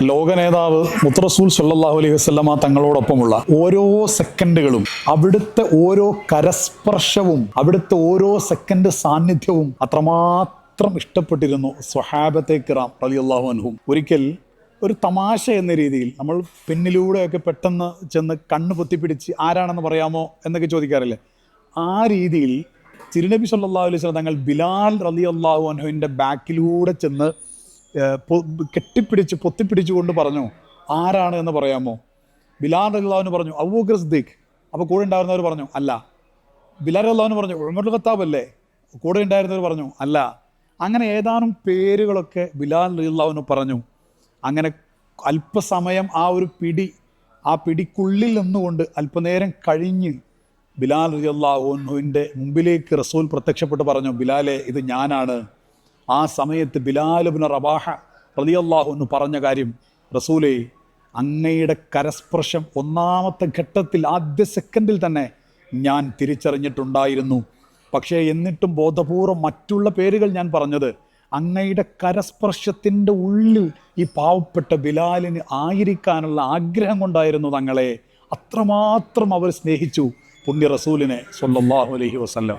ലോകനേതാവ് മുത്തറസൂൽ സല്ലാഹു അലൈഹി വസ്ലമ തങ്ങളോടൊപ്പമുള്ള ഓരോ സെക്കൻഡുകളും അവിടുത്തെ ഓരോ കരസ്പർശവും അവിടുത്തെ ഓരോ സെക്കൻഡ് സാന്നിധ്യവും അത്രമാത്രം ഇഷ്ടപ്പെട്ടിരുന്നു സ്വഹാബത്തെ കിറാം അള്ളാഹു അൻഹും. ഒരിക്കൽ ഒരു തമാശ എന്ന രീതിയിൽ നമ്മൾ പിന്നിലൂടെയൊക്കെ പെട്ടെന്ന് ചെന്ന് കണ്ണ് പൊത്തിപ്പിടിച്ച് ആരാണെന്ന് പറയാമോ എന്നൊക്കെ ചോദിക്കാറില്ലേ? ആ രീതിയിൽ തിരുനബി സല്ലാ അലൈഹി സ്വലം തങ്ങൾ ബിലാൽ റലി അള്ളാഹു അൻഹുവിന്റെ ബാക്കിലൂടെ ചെന്ന് കെട്ടിപ്പിടിച്ച് പൊത്തിപ്പിടിച്ചുകൊണ്ട് പറഞ്ഞു ആരാണ് എന്ന് പറയാമോ? ബിലാൽ റളിയല്ലാഹുവിന് പറഞ്ഞു അബൂബക്കർ സിദ്ദീഖ്. അപ്പോൾ കൂടെ ഉണ്ടായിരുന്നവർ പറഞ്ഞു അല്ല. ബിലാൽ റളിയല്ലാഹുവിന് പറഞ്ഞു ഉമർ ഖത്താബ് അല്ലേ? കൂടെ ഉണ്ടായിരുന്നവർ പറഞ്ഞു അല്ല. അങ്ങനെ ഏതാനും പേരുകളൊക്കെ ബിലാൽ റളിയല്ലാഹുവിന് പറഞ്ഞു. അങ്ങനെ അല്പസമയം ആ ഒരു പിടി ആ പിടിക്കുള്ളിൽ നിന്നുകൊണ്ട് അല്പനേരം കഴിഞ്ഞ് ബിലാൽ റളിയല്ലാഹുവിന്റെ മുമ്പിലേക്ക് റസൂൽ പ്രത്യക്ഷപ്പെട്ട് പറഞ്ഞു ബിലാലെ ഇത് ഞാനാണ്. ആ സമയത്ത് ബിലാലുബിന് റബാഹ റളിയല്ലാഹു എന്ന് പറഞ്ഞ കാര്യം റസൂലേ അങ്ങയുടെ കരസ്പർശം ഒന്നാമത്തെ ഘട്ടത്തിൽ ആദ്യ സെക്കൻഡിൽ തന്നെ ഞാൻ തിരിച്ചറിഞ്ഞിട്ടുണ്ടായിരുന്നു. പക്ഷേ എന്നിട്ടും ബോധപൂർവം മറ്റുള്ള പേരുകൾ ഞാൻ പറഞ്ഞത് അങ്ങയുടെ കരസ്പർശത്തിന്റെ ഉള്ളിൽ ഈ പാവപ്പെട്ട ബിലാലിന് ആയിരിക്കാനുള്ള ആഗ്രഹം കൊണ്ടായിരുന്നു തങ്ങളെ. അത്രമാത്രം അവർ സ്നേഹിച്ചു പുണ്യ റസൂലിനെ സല്ലല്ലാഹു അലഹി വസല്ലം.